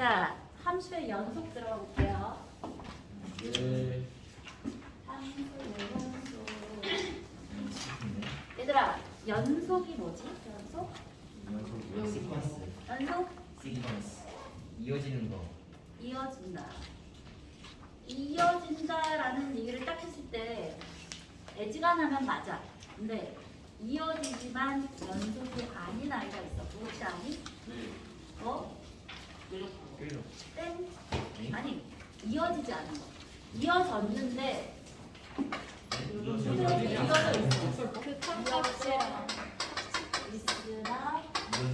자, 함수의 연속 들어가 볼게요. 연속. 얘들아, 연속이 뭐지? 연속? 연속 시퀀스. 연속 시퀀스. 이어지는 거. 이어진다. 이어진다라는 얘기를 딱 했을 때 애지간하면 맞아. 근데 이어지지만 연속이 아닌 아이가 있어. 그렇지 않니? 어? 끌려. 땡? 아니 이어지지 않은 거. 이어졌는데 이어져 이어져 있어. 극한값이랑 있으나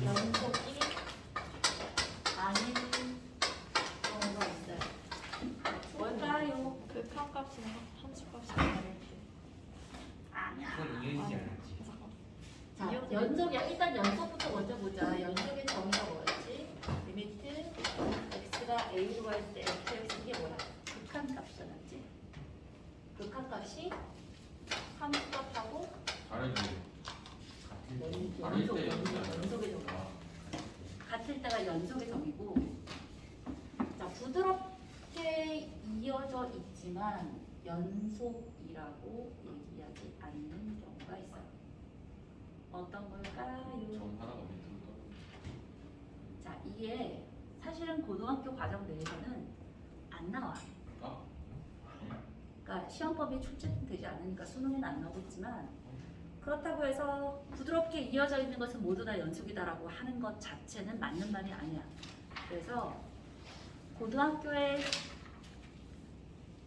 연속이 아닌 경우가 있어요. 뭘까요? 극한값이랑 함수값이 다를 때. 아니야. 그건 이어지지 않았지. 자, 연속이야. 일단 연속부터 먼저 보자. 연속의 정의가 뭐였지? 리미트 x가 a로 갈 때 fx 이게 뭐야? 극한값이잖았지. 함수값하고 다르지. 연- 다를 연속, 때 연속, 연속의 정의. 같을 때가 연속의 정의고. 자, 부드럽게 이어져 있지만 연속이라고 얘기하지 않는 경우가 있어요. 어떤 걸까요? 전 하나가 밑으로 자, 이게 사실은 고등학교 과정 내에서는 안 나와. 떨어. 그러니까 시험법이 출제되지 않으니까 수능에는 안 나오고 있지만 그렇다고 해서 부드럽게 이어져 있는 것은 모두 다 연속이다라고 하는 것 자체는 맞는 말이 아니야. 그래서 고등학교의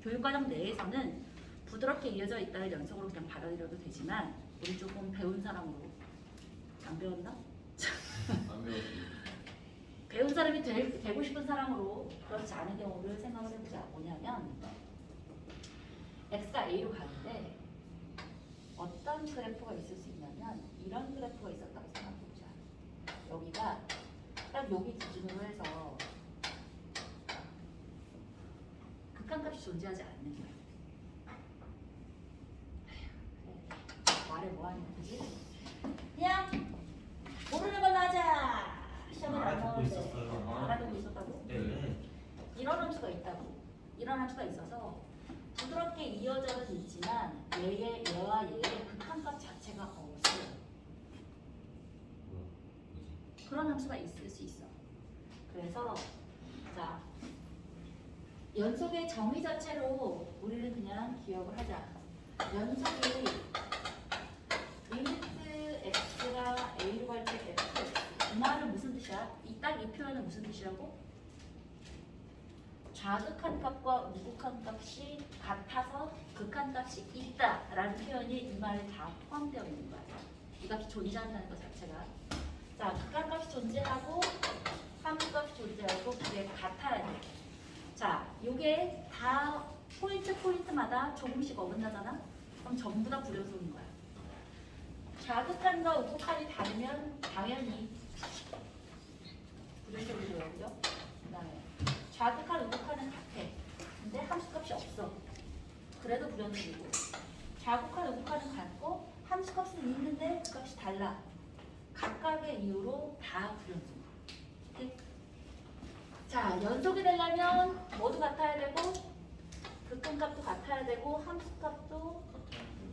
교육과정 내에서는 부드럽게 이어져 있다를 연속으로 그냥 받아들여도 되지만 우리 조금 배운 사람으로 안 배웠나? 안. 배운 사람이 되, 되고 싶은 사람으로 그렇지 않은 경우를 생각을 해보자. 뭐냐면 x가 a로 가는데 어떤 그래프가 있을 수 있냐면 이런 그래프가 있었다고 생각해보자. 여기가 딱 여기 기준으로 해서 극한값이 존재하지 않는 거야. 말해 뭐하냐, 그지? 그냥 모르는 걸로 하자. 시험을 안 알아듣고 나오는데 있었어요. 알아듣고 있었다고. 네. 이런 함수가 있다고. 이런 함수가 있어서 부드럽게 이어져는 있지만 얘의 얘와 얘의 극한값 자체가 없어요. 그런 함수가 있을 수 있어. 그래서 자 연속의 정의 자체로 우리는 그냥 기억을 하자. 연속이 리미트 x가 a로 갈 때 f 이 말은 무슨 뜻이야? 이 딱 이 표현은 무슨 뜻이라고? 좌극한 값과 우극한 값이 같아서 극한 값이 있다라는 표현이 이 말에 다 포함되어 있는 거야. 이 값이 존재한다는 것 자체가. 자, 극한 값이 존재하고 함수 값이 존재하고 그게 같아야 돼. 자, 요게 다 포인트 포인트마다 조금씩 어긋나잖아? 그럼 전부 다 불연속인 거야. 좌극한과 우극한이 다르면 당연히? 그 다음에 좌극한, 우극한은 같아. 근데 함수값이 없어. 그래도 불연속이고. 좌극한, 우극한은 같고 함수값은 있는데 그 값이 달라. 각각의 이유로 다 불연속. 오케이? 자, 연속이 되려면 모두 같아야 되고 극한값도 같아야 되고 함수값도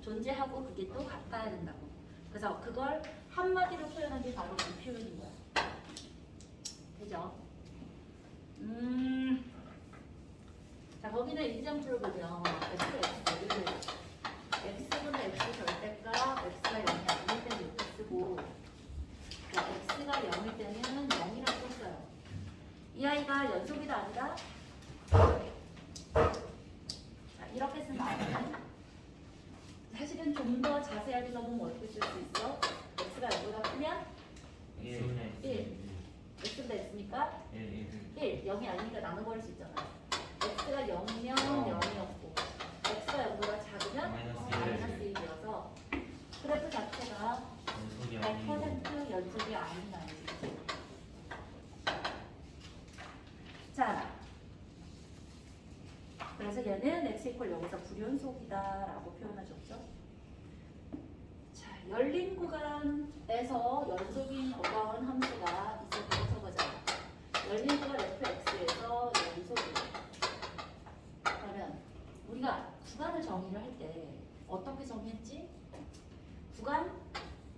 존재하고 그게 또 같아야 된다고. 그래서 그걸 한마디로 표현한 게 바로 이 표현인 거야. 되죠? 음. 자, 거기는 보면 x, x, x분의 x 절대값, x가 0이 아닐 때는 이렇게 쓰고 자, x가 0일 때는 0이라고 썼어요. 이 아이가 연속이다 아니다? 자, 이렇게 쓰면 안 돼. 사실은 좀 더 자세하게 적으면 어떻게 쓸 수 있어? x가 0보다 크면 예. 일. X보다 x니까 예, 예. 1, 0이 아니니까 나눠 버릴 수 있잖아. x가 0이면 0이었고 x가 0보다 작으면 마이너스 마이너스 일. 1이어서 그래프 자체가 연속이 아닌 100% 연속이 아닌 아이지. 자, 그래서 얘는 x 이퀄 0에서 불연속이다라고 표현하셨죠. 열린 구간에서 연속인 어바운 함수가 있었다고 쳐보자. 열린 구간 fx에서 연속인. 그러면 우리가 구간을 정의를 할 때 어떻게 정했지? 구간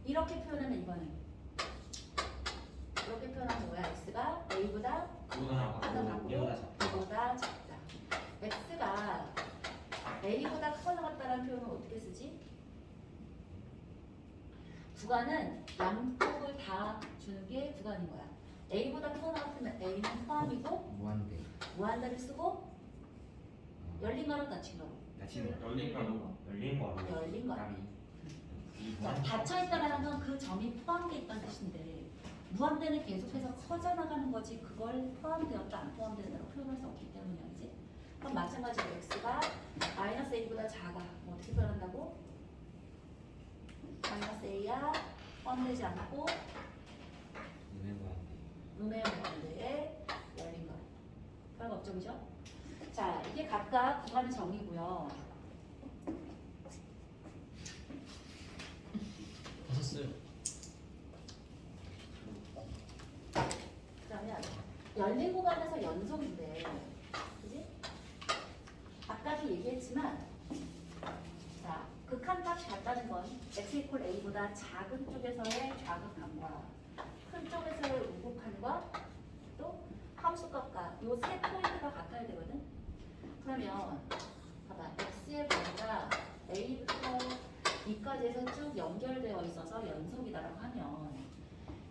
이렇게 표현하면 이거는 이렇게 표현하면 뭐야? x가 a보다 크거나 작다. x가 a보다 커나 같다라는 표현은 어떻게 쓰지? 구간은 양쪽을 다 주는 게 구간인 거야. a보다 커 나갔으면 a는 포함이고 무한대 무한대를 쓰고 열린 가로 닫힌 가로 거. 열린 가로. 열린 거 아니야? 열린 가로. 까비 자, 닫혀 있다라는 건 그 점이 포함되어 있다는 뜻인데 무한대는 계속해서 커져 나가는 거지 그걸 포함되었다 안 포함되었다고 표현할 수 없기 때문이지. 그럼 마찬가지로 x가 마이너스 a보다 작아. 뭐 어떻게 표현한다고? 마이너스 a야 포함되지 않고 눈의 무한대에 열린 거. 별거 없죠, 그죠? 자, 이게 각각 구간의 정의고요 그러면 열린 구간에서 연속인데, 그지? 아까도 얘기했지만, 자, 극한값이 같다는 건 x 이퀄 a 보다 작은 쪽에서의 좌극함과 큰 쪽에서의 우극함과 또 함수값과 요세 포인트가 같아야 되거든. 그러면 봐봐, x의 범위가 a부터 b까지 해서 쭉 연결되어 있어서 연속이다라고 하면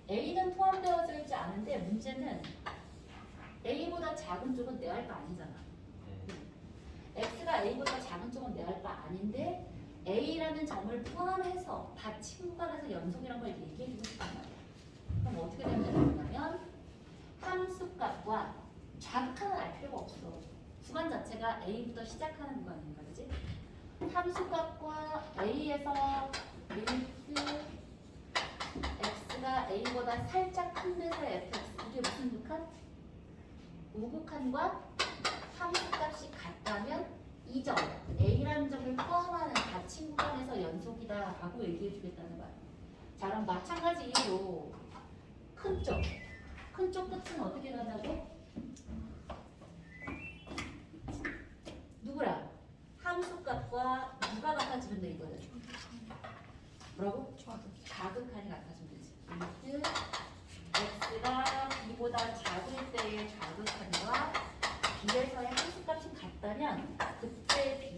A는 포함되어져 있지 않은데 문제는 A보다 작은 쪽은 내할거 아니잖아. 네. X가 A보다 작은 쪽은 내할거 아닌데 A라는 점을 포함해서 구간에서 연속이란 걸 얘기해 주고 싶단 말이야. 그럼 어떻게 되냐면 함수값과 좌극하는 알 필요가 없어. 구간 자체가 A부터 시작하는 구간이니까 그지? 함수값과 A에서 링크 x가 a보다 살짝 큰 데서의 fx 이게 무슨 극한? 우극한과 함수값이 같다면 이점 a라는 점을 포함하는 닫힌 구간에서 연속이다 라고 얘기해 주겠다는 거야. 자 그럼 마찬가지 이유로 큰 쪽, 큰 쪽 끝은 어떻게 간다고? 누구랑? 함수값과 누가 같아지면 돼 이거는? 뭐라고? 자극한이 같아지면 되지. 즉 x가 b보다 작을 때의 자극한과 b에서의 함수값이 같다면 그때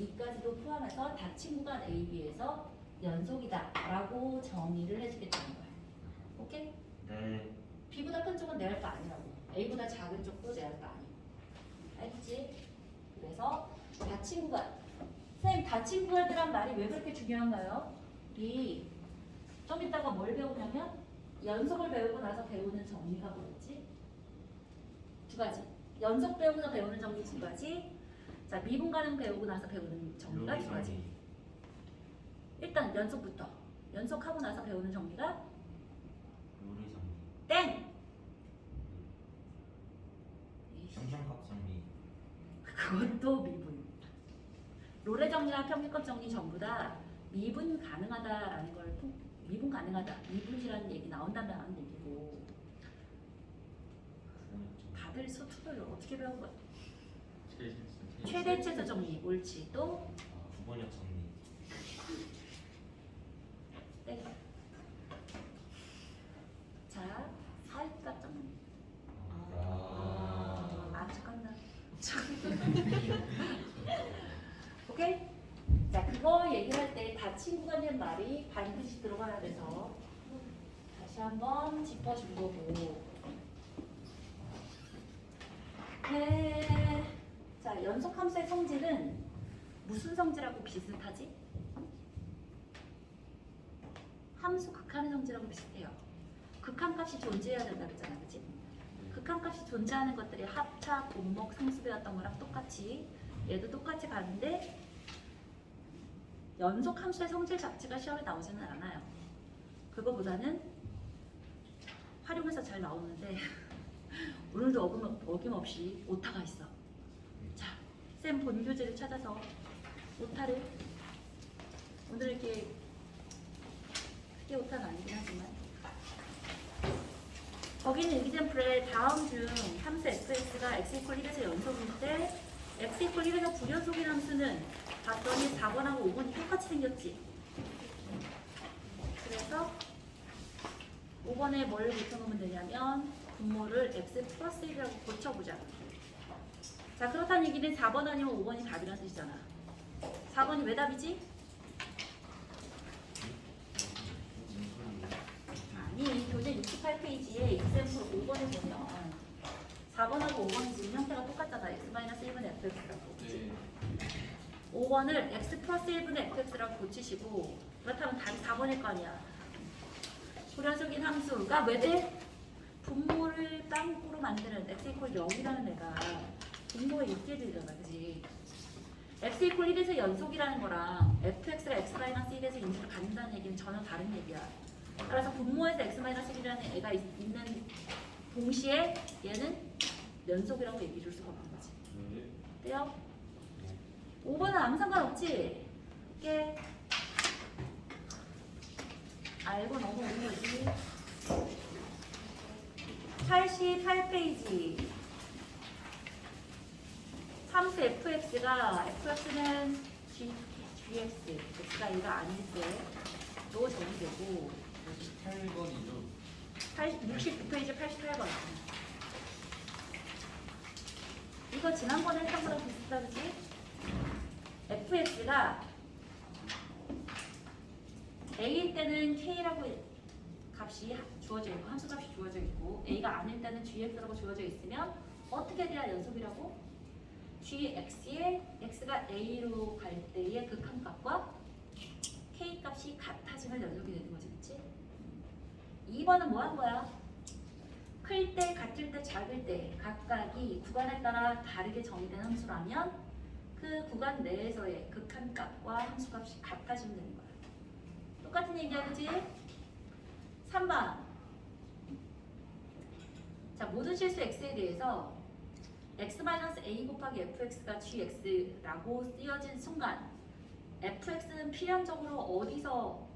b까지도 포함해서 닫힌 구간 a, b에서 연속이다 라고 정의를 해주겠다는 거야. 오케이? 네. b보다 큰 쪽은 내할 거 아니라고. a보다 작은 쪽도 내할 거 아니고. 알겠지? 그래서 닫힌 구간. 선생님 닫힌 구간이란 말이 왜 그렇게 중요한가요? 우리 좀 이따가 뭘 배우냐면 연속을 배우고 나서 배우는 정리가 뭐였지? 두 가지. 연속 배우고 배우는 정리 두 가지. 자 미분 가능 배우고 나서 배우는 정리가 두 가지. 일단 연속부터. 연속하고 나서 배우는 정리가 요리 정리. 땡. 평균값 정리. 그것도 미분. 로레 정리나 평균값 정리 전부 다 미분 가능하다라는 걸 통- 미분 가능하다. 미분이라는 얘기 나온다는 얘기고 다들 수투를 어떻게 배운 거야? 최대 최소 정리 옳지 또 구번역 정리. 땡. 자 사익값 정리. 아. 아 잠깐만. 오케이? 자 그거 얘기할 때 닫힌 구간이란 말이 반드시 들어가야 돼서 다시 한번 짚어준 거고. 네. 자 연속 함수의 성질은 무슨 성질하고 비슷하지? 함수 극한의 성질하고 비슷해요. 극한값이 존재해야 된다 그랬잖아, 그치? 극한값이 존재하는 것들이 합차, 분목, 상수배웠던 거랑 똑같이 얘도 똑같이 가는데 연속 함수의 성질 자체가 시험에 나오지는 않아요. 그거보다는 활용해서 잘 나오는데 오늘도 어김, 어김없이 오타가 있어. 자, 쌤 본교재를 찾아서 오타를 오늘 이렇게 크게 오타는 아니긴 하지만 거기는 example에 다음 중 함수 fx가 x 이퀄 1에서 연속일 때 x 이퀄 1에서 불연속인 함수는 봤더니 4번하고 5번이 똑같이 생겼지. 그래서 5번에 뭘 고쳐놓으면 되냐면 분모를 x 플러스 1이라고 고쳐보자. 자 그렇다는 얘기는 4번 아니면 5번이 답이라는 뜻이잖아. 4번이 왜 답이지? 아니 교재 68페이지에 example 5번을 보면 4번하고 5번이 지금 형태가 똑같잖아. x-1분의 fx라고. 그치? 네. 5번을 x 플러스 1분의 fx라고 고치시고 그렇다면 답이 4번일 거 아니야. 불연속인 함수가 왜 돼? 분모를 빵꾸로 만드는 x 이퀄 0이라는 애가 분모에 있게 되잖아. 그지? x 이퀄 1에서 연속이라는 거랑 fx가 x-1에서 인수를 갖는다는 얘기는 전혀 다른 얘기야. 그래서 분모에서 x-1이라는 애가 있- 있는 동시에 얘는 연속이라고 얘기해 줄 수가 없는 거지. 네. 돼요? 5번은 아무 상관없지? 깨 알고 넘어오는 거지 88페이지 함수 fx가 fx는 g, gx x가 2가 아닐 때로 정의되고 8번이죠. 69페이지 88번 이거 지난번에 했던 거랑 비슷하다 그지? fx가 a일 때는 k라고 값이 주어져 있고 함수 값이 주어져 있고 a가 아닐 때는 gx라고 주어져 있으면 어떻게 돼야 연속이라고? Gx에 x가 a로 갈 때의 극한값과 k 값이 같아지면 연속이 되는 거지 그치? 2번은 뭐 한 거야? 클 때, 같을 때, 작을 때 각각이 구간에 따라 다르게 정의된 함수라면 그 구간 내에서의 극한값과 함수값이 같아지면 되는 거야. 똑같은 얘기야, 그지? 3번. 자, 모든 실수 x에 대해서 x-a 곱하기 fx가 gx라고 쓰여진 순간 fx는 필연적으로 어디서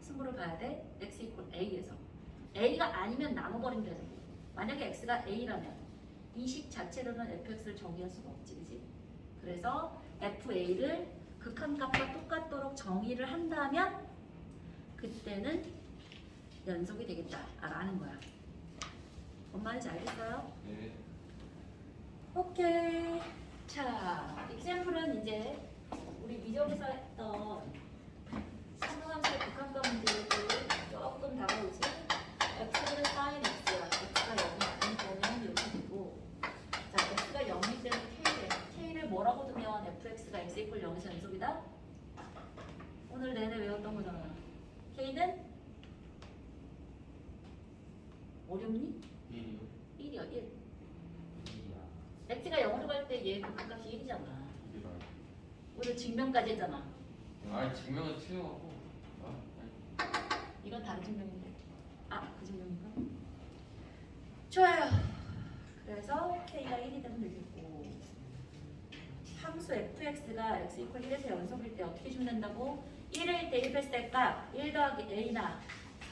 승부를 봐야 돼? x 이퀄 a에서 a가 아니면 나눠버리면 되는 거 만약에 x가 a라면 이 식 자체로는 fx를 정의할 수가 없지 그지? 그래서 fa를 극한값과 똑같도록 정의를 한다면 그때는 연속이 되겠다 아, 라는 거야 뭔 말인지 알겠어요? 네. 오케이. 자, example은 이제 우리 미적에서 했던 상등함수의 극한값 문제를 조금 다가오지. x는 sin x야. x가 0이 아닌 이렇게 되고 자, x가 0일 때는 k래. k를 뭐라고 두면 fx가 x 이퀄 0에서 연속이다? 오늘 내내 외웠던 거잖아. k는 어렵니? 1이요. 1이야 1. 이야. x가 0으로 갈 때 얘 극한값이 1이잖아. 1이라. 오늘 증명까지 했잖아. 아, 증명은 틀려갖고. 아, 아니. 이건 다른 증명인데. 아, 그 증명인가? 좋아요. 그래서 k가 1이 되면 되겠고 함수 fx가 x 이퀄 1에서 연속일 때 어떻게 주면 된다고? 1을 대입했을 때 값, 1 더하기 a나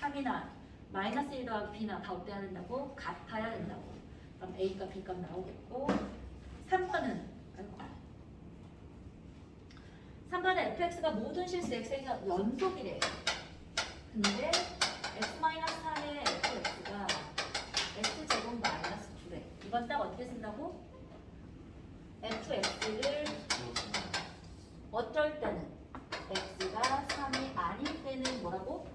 3이나 마이너스 1 더하기 b나 다 어때야 된다고? 같아야 된다고. 그럼 a 값, b 값 나오겠고 3번은 아이고 3번은 fx가 모든 실수 x가 연속이래. 근데 x-3의 fx가 x제곱 마이너스 9래. 이건 딱 어떻게 쓴다고? fx를 어떨 때는 x가 3이 아닐 때는 뭐라고?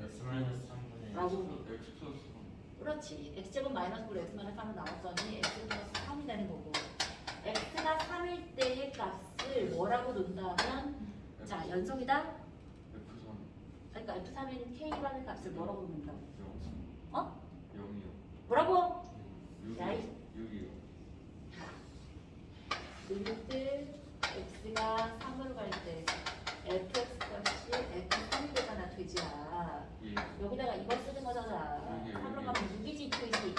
x 마이너스 3분의 라고. X 플러스 그렇지. x제곱 마이너스 9로 x 마이너스 3을 나왔더니 x 플러스 3이 되는 거고 x가 3일 때의 값을 뭐라고 놓는다면 자 연속이다? F3. 그러니까 f3인 k라는 값을 뭐라고? 0. 어? 0이요. 뭐라고? 6이요. 야이. 6이요. 이것들 x가 3으로 갈 때 fx 값이 f3대가 되지야. 예. 여기다가 이걸 쓰는 거잖아. 여기, 3으로 여기. 가면 6이지 2이지.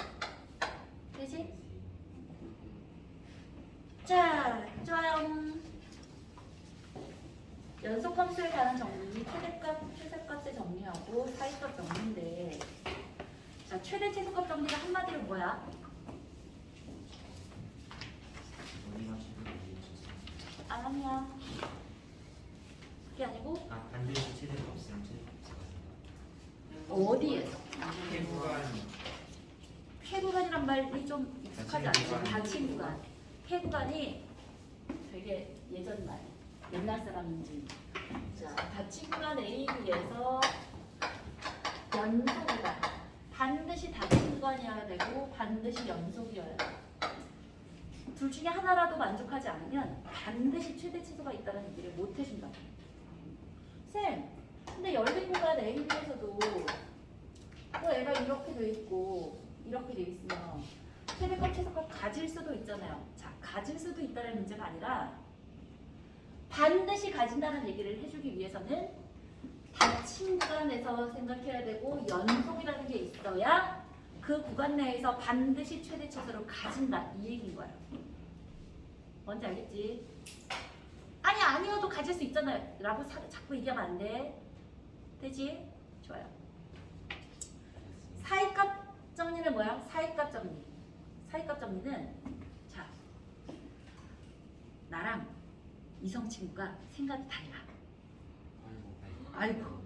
되지? 자, 좋아요. 연속 함수에 관한 정리, 최대값, 최소값의 정리하고 사이값 정리인데, 자, 최대 최소값 정리가 한마디로 뭐야? 어디 가시는 분이 있으세요? 아니야. 그게 아니고 아 반드시 최대값이랑 최대값이 같습니다. 어디에서 해부간 폐구간이란 말이 좀 익숙하지 않죠? 닫힌 구간. 닫힌 구간. 폐 구간이 되게 예전 말, 옛날 사람인지. 자, 닫힌 구간 A에서 연속 구간. 반드시 닫힌 구간이어야 되고 반드시 연속이어야 돼. 둘 중에 하나라도 만족하지 않으면 반드시 최대 치수가 있다는 얘기를 못 해준다. 쌤, 근데 열린 구간 A에서도 또 애가 이렇게 돼 있고 이렇게 돼 있으면 최대값 최소값 가질 수도 있잖아요. 자, 가질 수도 있다는 문제가 아니라 반드시 가진다는 얘기를 해주기 위해서는 닫힌 구간에서 생각해야 되고 연속이라는 게 있어야 그 구간 내에서 반드시 최대 최소를 가진다 이 얘기인 거예요. 뭔지 알겠지? 아니 아니어도 가질 수 있잖아요. 라고 사- 자꾸 얘기하면 안 돼. 되지? 좋아요. 사이값 정리는 뭐야? 사이값 정리. 사이값 정리는 자 나랑 이성 친구가 생각이 달라. 아이고.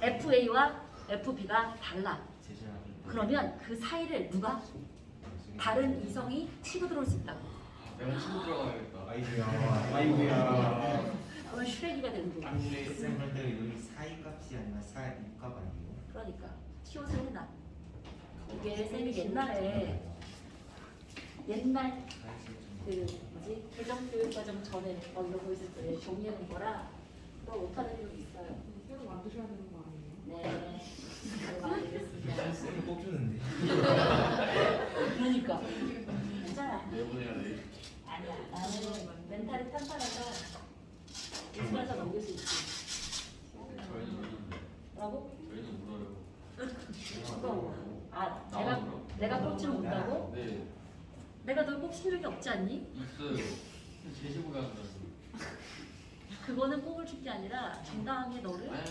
FA와 FB가 달라. 그러면 그 사이를 누가 다른 이성이 치고 들어올 수 있다고. 내가 친구 들어가야겠다. 아이고야 아이고야. 그러면 슈레기가 되는 거야. 안돼 쌤 근데 여기 사이 값이 아니라 사이값 아니에요? 그러니까 티옷을 해놔. 이게 쌤이 옛날에 옛날 그 뭐지 개정 교육 과정 전에 어 이러고 있을 때 정리하는 거라 그거 못하는 일도 있어요. 새로 만드셔야 되는 거 아니에요? 네. 잘 만들겠습니다. 쌤이 꼭 주는데 그러니까 괜찮아. 내보내야 돼. 아니야. 나는 멘탈이 탄탄해서 웃으면서 넘길 수 있지. 저희는 뭐라고? 저희는 울어요. 아, 나만 내가 울어? 내가 꼽지를 못하고 네. 내가 널 꼽힌 적이 없지 않니? 있어요. 제시보다 한다고. 그거는 꼽을 줄게 아니라 정당하게 너를 아.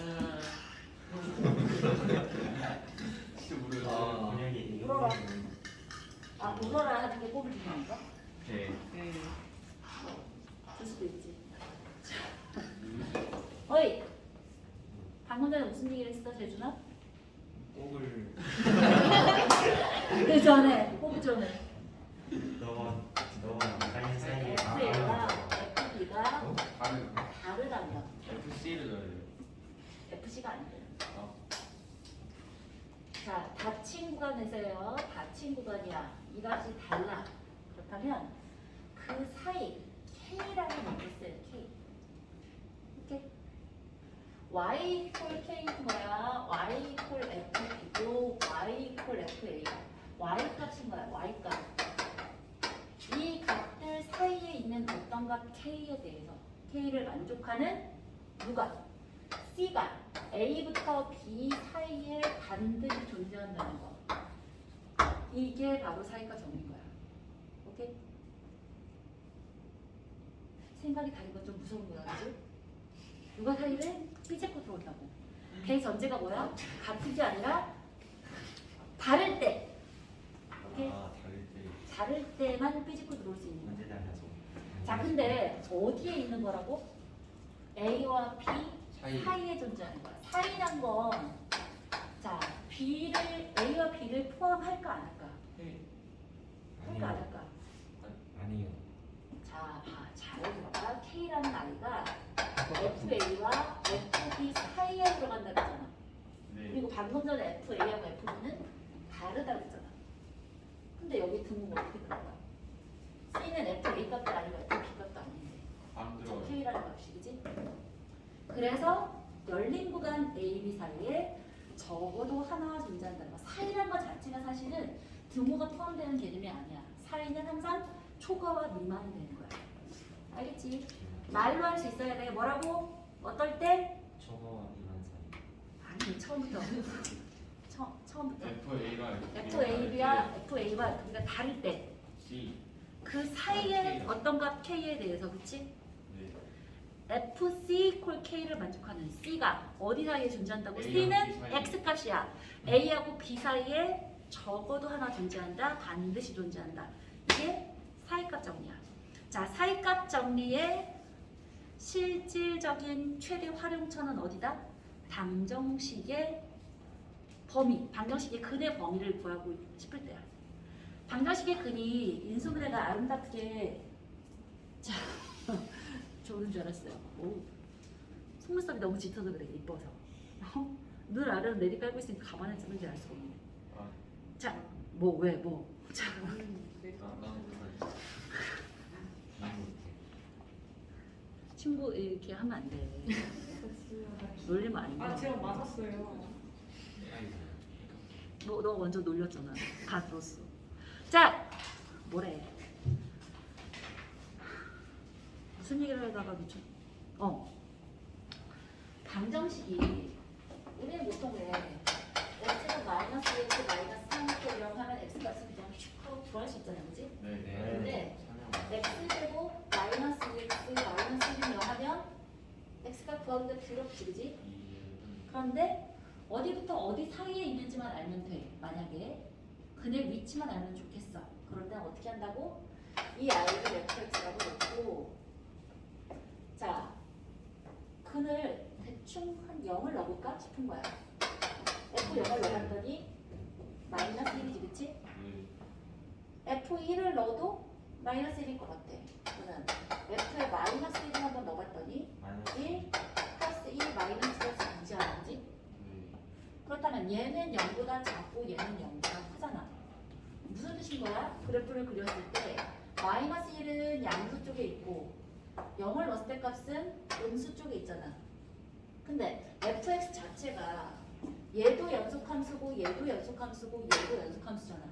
진짜. 아 만약에 울어라. 아 울어라 하는 게 꼽을 줄 아닌가? 네 네. 그럴 수도 있지. 어이. 방금 전에 무슨 얘기를 했어, 재준아? 꼭을 그 전에, 꼽 전에. 너와 다른 사이에 FA가 FB가 다른 다르다면 FC를 넣어야 돼요. FC가 아니에요. 아. 자, 닫힌 구간에서요. 닫힌 구간이야. 이 값이 달라. 그렇다면 그 사이 K라는 게 있어요. K. 이렇게 Y 이퀄 K는 뭐야? Y 이퀄 FB고 Y 이퀄 FA. Y 값인 거야. Y 값. 이 값들 사이에 있는 어떤 값 K에 대해서 K를 만족하는 누가? C가 A부터 B 사이에 반드시 존재한다는 거. 이게 바로 사이가 정인 거야. 오케이? 생각이 다른 건 좀 무서운 거야, 그지? 누가 사이를 삐집고 들어온다고. 배 전제가 뭐야? 같은 게 아니라 다를 때. 아 다를 때 때만 삐집고 들어올 수 있는. 언제 달라서 자, 근데 어디에 있는 거라고? A와 B 사이. 사이에 존재하는 거야. 사이란 건, 자, B를, A와 B를 포함할까 안 할까? 할까 안 아니요 할까? 아니요 자, 봐. 잘 봐봐. K라는 아이가 FA와 FB 사이에 들어간다 그랬잖아. 네. 그리고 방금 전에 FA하고 FB는 다르다 그랬잖아. 근데 여기 등은 어떻게 들어가? C는 FA 값도 아니고 FB 값도 아닌데. 안 저 들어가요. K라는 값이 그지? 그래서 열린 구간 A, B 사이에 적어도 하나 존재한다는 거. 사이라는 것 자체가 사실은 등호가 포함되는 개념이 아니야. 사이는 항상 초과와 미만이 되는 거야. 알겠지? 말로 할 수 있어야 돼. 뭐라고? 어떨 때? 저거와 이만 사이 아니 처음부터. 처, 처음부터. FA가 FAB와 FA와 FB가 다를 때. C. 그 사이에 어떤 값 K에 대해서 그치? 네. FC 콜 K를 만족하는 C가 어디 사이에 존재한다고? A하고 C는 B 사이에. X 값이야. A하고 B 사이에 적어도 하나 존재한다. 반드시 존재한다. 이게 사이값 정리야. 자, 사이값 정리의 실질적인 최대 활용처는 어디다? 방정식의 범위, 방정식의 근의 범위를 구하고 싶을 때야. 방정식의 근이 인수분해가 아름답게 자 좋은 줄 알았어요. 오, 속눈썹이 너무 짙어서 그래 이뻐서. 어? 눈 아래로 내리 깔고 있으니까 가만히 있으면 알 수가 없네. 아, 자, 뭐 왜 뭐? 자, 못해. 친구 이렇게 하면 안 돼. 놀리면 안 돼. 아 제가 맞았어요. 너, 너 먼저 놀렸잖아. 다 들었어. 자, 뭐래? 무슨 얘기를 하다가 미쳐? 어. 방정식이 우리는 보통 왜 x가 마이너스 1, 마이너스 3 이라고 하면 x 값은 그냥 슉 하고 들어갈 수 있잖아요, 그지? 네. 근데 설명. x 제곱 마이너스 2x 마이너스 1을 하면 x가 구하기가 더럽지, 그지? 이해는 그런데 어디부터 어디 사이에 있는지만 알면 돼. 만약에 그네 위치만 알면 좋겠어. 그럴 땐 어떻게 한다고? 이 아이를 fx라고 놓고 자 근을 대충 한 0을 넣어볼까 싶은 거야. f 0을 넣었더니 마이너스 1이지 그치? 네. f1을 넣어도 마이너스 1일 것 같아. 그러면 f에 마이너스 1을 한번 넣어봤더니 마이너스 1 플러스 2 마이너스 1이 이지 않은지? 네. 그렇다면 얘는 0보다 작고 얘는 0보다 크잖아. 무슨 뜻인 거야? 그래프를 그렸을 때 마이너스 1은 양수 쪽에 있고 0을 넣었을 때 값은 음수 쪽에 있잖아. 근데 fx 자체가 얘도 연속함수고 얘도 연속함수고 얘도 연속함수잖아.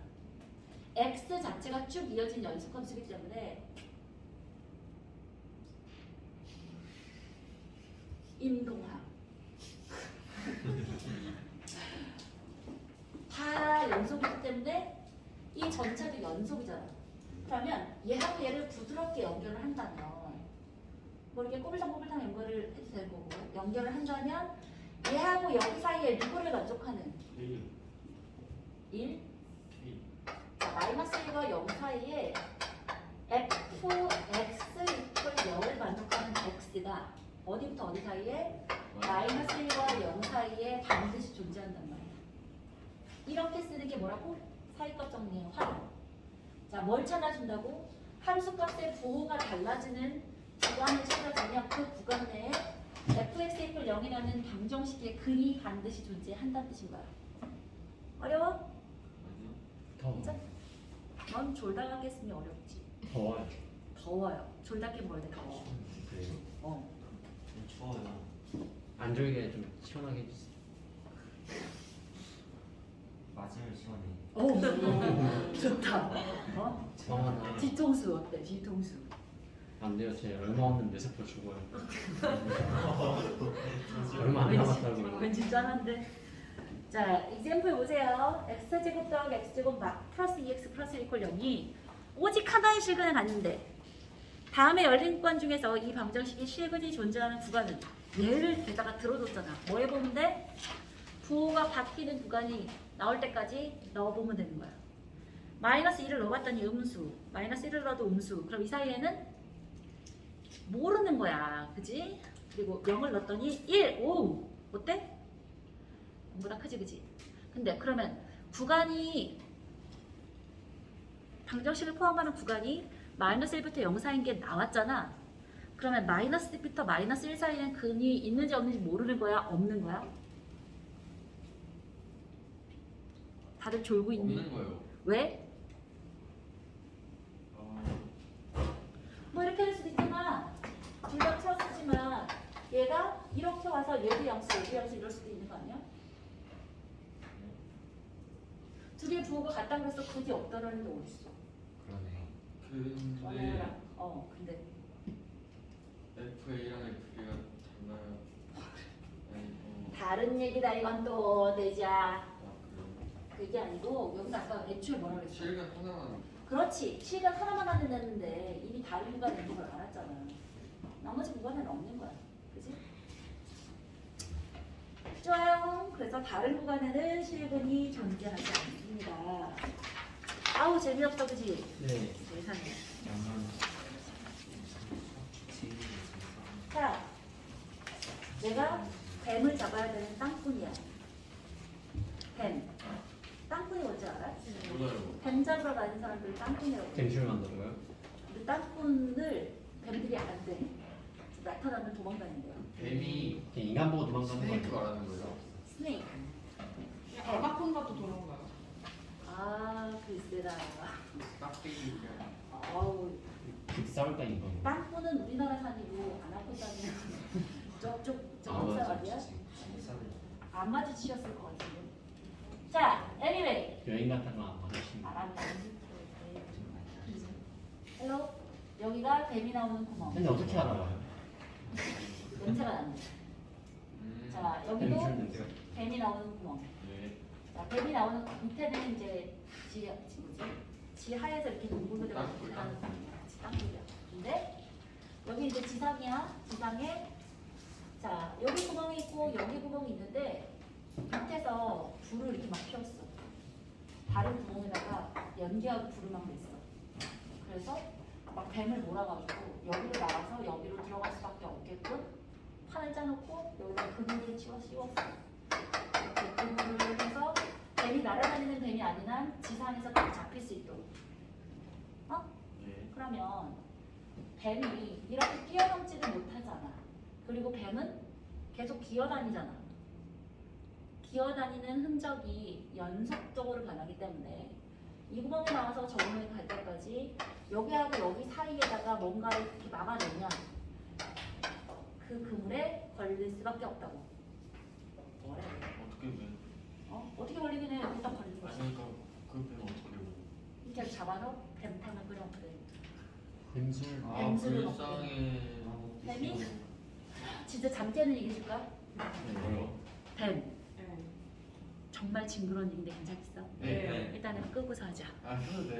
x 자체가 쭉 이어진 연속함수이기 때문에 임동학 다 연속이기 때문에 이 전체도 연속이잖아. 그러면 얘하고 얘를 부드럽게 연결을 한다면 뭐 이렇게 꼬불탕꼬불탕 연결을 해도 될 거고 연결을 한다면 얘하고 여기 사이에 누구를 만족하는 K. 1? K. 자, 마이너스 1과 0 사이에 fx 이퀄 0을 만족하는 x가 어디부터 어디 사이에 마이너스 1과 0 사이에 반드시 존재한단 말이야. 이렇게 쓰는 게 뭐라고? 사이값 정리의 활용. 자, 뭘 찾아준다고? 함수값의 부호가 달라지는 구간을 찾아주면 그 구간 내에 fx 이퀄 0이라는 방정식의 근이 반드시 존재한다는 뜻인 거야. 어려워? 아니요. 더워. 진짜? 넌 졸다가 깼으니 어렵지. 더워요. 더워요. 졸다 깨면 원래 더워. 그래요? 어. 좀 추워요 안 졸게 좀 시원하게 해주세요. 맞으면 시원해 오, 좋다. 어? 시원하나. 뒤통수 어때? 뒤통수. 안 돼요. 제 얼마 없는데 세포 죽어요. 얼마 안 남았다고요. 왠지 짠한데. 자, example 보세요. x제곱 더하기 x제곱 막 플러스 2x 플러스 1 이퀄 0이 오직 하나의 실근을 갖는데 다음에 열린 권 중에서 이 방정식이 실근이 존재하는 구간은 얘를 게다가 들어줬잖아. 뭐 해보면 돼? 부호가 바뀌는 구간이 나올 때까지 넣어보면 되는 거야. 마이너스 1을 넣어봤더니 음수, 마이너스 1을 넣어도 음수. 그럼 이 사이에는 모르는 거야. 그지? 그리고 0을 넣었더니 1, 오! 어때? 0보다 크지, 그지? 근데 그러면 구간이 방정식을 포함하는 구간이 마이너스 1부터 0 사이인 게 나왔잖아. 그러면 마이너스 1부터 마이너스 1 사이에는 근이 있는지 없는지 모르는 거야? 없는 거야? 다들 졸고 있니? 없는 거예요. 왜? 아, 뭐 이렇게 할 수도 있잖아. 둘다 플러스지만 얘가 이렇게 와서 얘도 양수, 얘도 양수 이럴 수도 있는 거 아니야? 두 개의 부호가 같다 그래서 그게 없다라는 게 어딨어? 그러네. 근데. 어, 근데 FA랑 FB가 달라요. 아니, 어, 다른 얘기다 이건 또 내자. 아? 그게 아니고 여기서 아까 애초에 뭐라 그랬어? 실간 하나만 그렇지. 실간 하나만 만든다는데 이미 다른 구간에 있는 걸 알았잖아. 나머지 구간에는 없는 거야. 그지? 좋아요. 그래서 다른 구간에는 실근이 존재하지 않습니다. 아우 재미없어 그지? 네. 세상에. 자 내가 뱀을 잡아야 되는 땅꾼이야. 뱀. 땅꾼이 뭔지 알아? 몰라요. 뱀 잡으러 가는 사람들. 그래. 댐슐 만드는 거요? 근데 땅꾼을 뱀들이 안 돼. 나타나면 도망다닌대요. 뱀이 그냥 인간 보고 도망가는 거 스네이크 아니야? 말하는 거예요. 스네이크. 아나콘다도 도망가요. 아, 글쎄다. 깍대기. 어우, 싸울 때 이거. 땅꾼은 우리나라 산이고 아나콘다는 저쪽 저쪽 사람이야? 안 마주치셨을 것 같은데. 자, anyway. 여행 갔다가 안 마주치는 알았네. 헬로. 여기가 뱀이 나오는 구멍. 근데 어떻게 알아봐요? 냄새가 난다. 음. 자, 여기도 냄새가 뱀이 나오는 구멍. 네. 자, 뱀이 나오는 밑에는 이제 지, 지 뭐지? 지하에서 이렇게 동굴로 들어가는 땅굴, 구멍이야. 땅굴이야. 근데 여기 이제 지상이야. 지상에 자 여기 구멍이 있고 여기 구멍이 있는데 밑에서 불을 이렇게 막 피웠어. 다른 구멍에다가 연기하고 불을 막 냈어. 그래서 막 뱀을 몰아가지고 여기로 나와서 여기로 들어갈 수밖에 없게끔 판을 짜놓고 여기다 그물을 치워 씌웠어. 이렇게 그물을 해서 뱀이 날아다니는 뱀이 아닌 한 지상에서 딱 잡힐 수 있도록. 어? 네. 그러면 뱀이 이렇게 뛰어넘지를 못하잖아. 그리고 뱀은 계속 기어다니잖아. 기어다니는 흔적이 연속적으로 변하기 때문에 이 구멍에 나와서 저 구멍에 갈 때까지 여기하고 여기 사이에다가 뭔가를 이렇게 막아내냐 그 그물에 걸릴 수밖에 없다고. 뭐래? 어떻게 뱀? 어? 어떻게 걸리긴 해? 딱 걸리는 거야. 아니 그러니까 그뱀 어떻게 요 이렇게 잡아서 뱀탕을 끓여 먹거든. 댐슐 아 뱀술을 먹고. 불쌍해. 뱀이? 진짜 잠재는 얘기해줄까? 뭐요? 뱀. 네. 정말 징그러운 얘기인데 괜찮겠어? 네. 일단은 끄고서 하자. 아 해도 돼.